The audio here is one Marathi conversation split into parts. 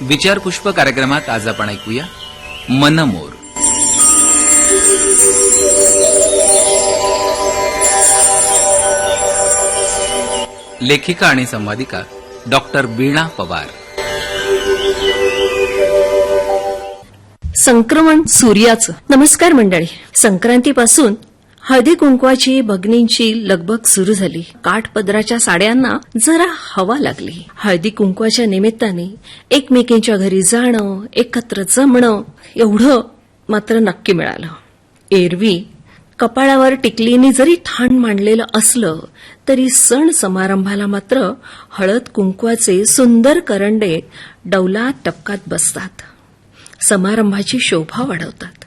विचारपुष्प कार्यक्रमात आज आपण ऐकूया मनमोर. लेखिका आणि संवादिका डॉक्टर वीणा पवार. संक्रमण सूर्याचं. नमस्कार मंडळी. संक्रांतीपासून हळदी कुंकवाची भगनींची लगबग सुरू झाली. काठपदराच्या साड्यांना जरा हवा लागली. हळदी कुंकवाच्या निमित्ताने एकमेकींच्या घरी जाणं एकत्र जमणं एवढं मात्र नक्की मिळालं. एरवी कपाळावर टिकलीने जरी ठाण मांडलेलं असलं तरी सण समारंभाला मात्र हळद कुंकवाचे सुंदर करंडे डौलात टपकात बसतात. समारंभाची शोभा वाढवतात.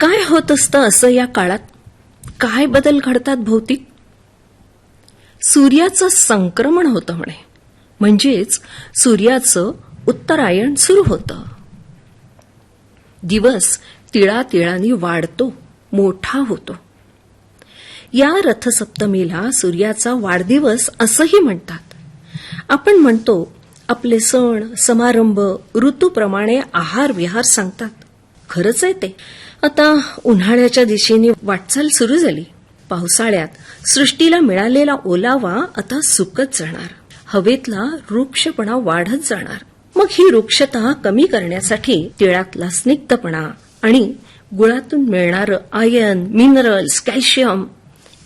काय होत असतं असं या काळात काय बदल घडतात भौतिक? सूर्याचं संक्रमण होतं म्हणे. म्हणजेच सूर्याचं उत्तरायण सुरू होतं. दिवस तिळातिळाने वाढतो मोठा होतो. या रथसप्तमीला सूर्याचा वाढदिवस असंही म्हणतात. आपण म्हणतो आपले सण समारंभ ऋतूप्रमाणे आहार विहार सांगतात. खरंच आहे ते. आता उन्हाळ्याच्या दिशेने वाटचाल सुरू झाली. पावसाळ्यात सृष्टीला मिळालेला ओलावा आता सुकत जाणार. हवेतला वृक्षपणा वाढत जाणार. मग ही वृक्षता कमी करण्यासाठी तिळातला स्निग्धपणा आणि गुळातून मिळणारं आयर्न मिनरल्स कॅल्शियम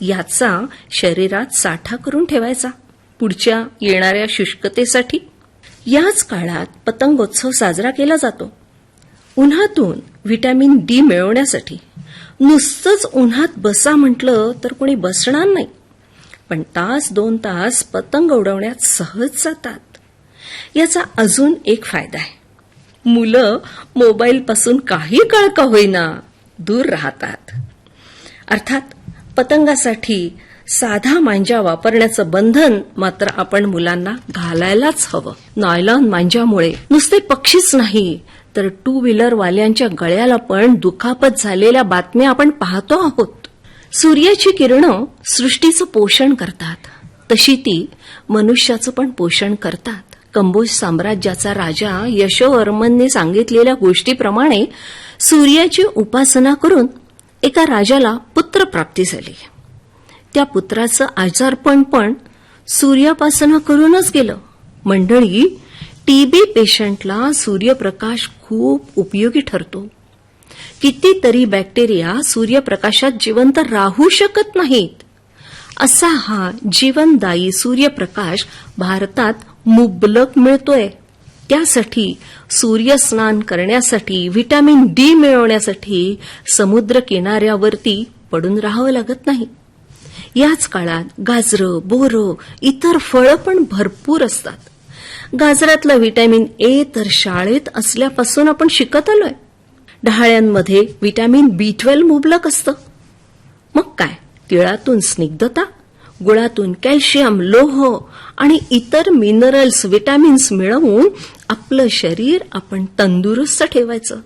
याचा शरीरात साठा करून ठेवायचा. पुढच्या येणाऱ्या शुष्कतेसाठी. याच काळात पतंगोत्सव साजरा केला जातो. उन्हातून व्हिटॅमिन डी मिळवण्यासाठी. नुसतंच उन्हात बसा म्हटलं तर कोणी बसणार नाही. पण तास दोन तास पतंग उडवण्यात सहज जातात. याचा अजून एक फायदा आहे. मुलं मोबाईलपासून काही काळ का होईना दूर राहतात. अर्थात पतंगासाठी साधा मांजा वापरण्याचं बंधन मात्र आपण मुलांना घालायलाच हवं. नायलॉन मांजामुळे नुसते पक्षीच नाही तर टू व्हीलरवाल्यांच्या गळ्याला पण दुखापत झालेल्या बातम्या आपण पाहतो आहोत. सूर्याची किरणं सृष्टीचं पोषण करतात. तशी ती मनुष्याचं पण पोषण करतात. कंबोज साम्राज्याचा राजा यशोवर्मनने सांगितलेल्या गोष्टीप्रमाणे सूर्याची उपासना करून एका राजाला पुत्रप्राप्ती झाली. त्या पुत्राचं आजारपण पण सूर्यापासना करूनच गेलं. मंडळी टीबी पेशंटला सूर्यप्रकाश खूप उपयोगी ठरतो. कितीतरी बॅक्टेरिया सूर्यप्रकाशात जिवंत राहू शकत नाहीत. असा हा जीवनदायी सूर्यप्रकाश भारतात मुबलक मिळतोय. त्यासाठी सूर्यस्नान करण्यासाठी व्हिटॅमिन डी मिळवण्यासाठी समुद्र किनाऱ्यावरती पडून राहावं लागत नाही. याच काळात गाजरं बोरं इतर फळं पण भरपूर असतात. गाजरातलं व्हिटॅमिन ए तर शाळेत असल्यापासून आपण शिकत आलोय. डहाळ्यांमध्ये व्हिटॅमिन बी ट्वेल्व मुबलक असतं. मग काय? तिळातून स्निग्धता गुळातून कॅल्शियम लोह आणि इतर मिनरल्स व्हिटॅमिन्स मिळवून आपलं शरीर आपण तंदुरुस्त ठेवायचं.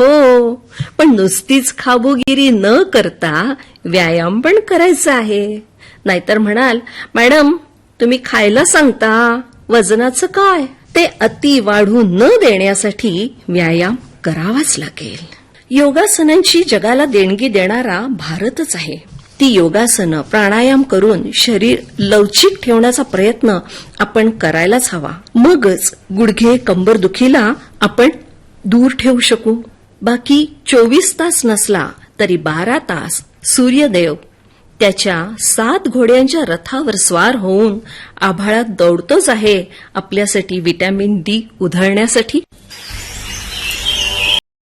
हो पण नुसतीच खाबोगिरी न करता व्यायाम पण करायचा आहे. नाहीतर म्हणाल मॅडम तुम्ही खायला सांगता वजनाचं काय? ते अति वाढू न देण्यासाठी व्यायाम करावाच लागेल. योगासनांची जगाला देणगी देणारा भारतच आहे. ती योगासनं प्राणायाम करून शरीर लवचिक ठेवण्याचा प्रयत्न आपण करायलाच हवा. मगच गुडघे कंबर दुखीला आपण दूर ठेवू शकू. बाकी चोवीस तास नसला तरी बारा तास सूर्यदेव त्याच्या सात घोड्यांच्या रथावर स्वार होऊन आभाळात दौडतोच आहे आपल्यासाठी व्हिटॅमिन डी उधळण्यासाठी.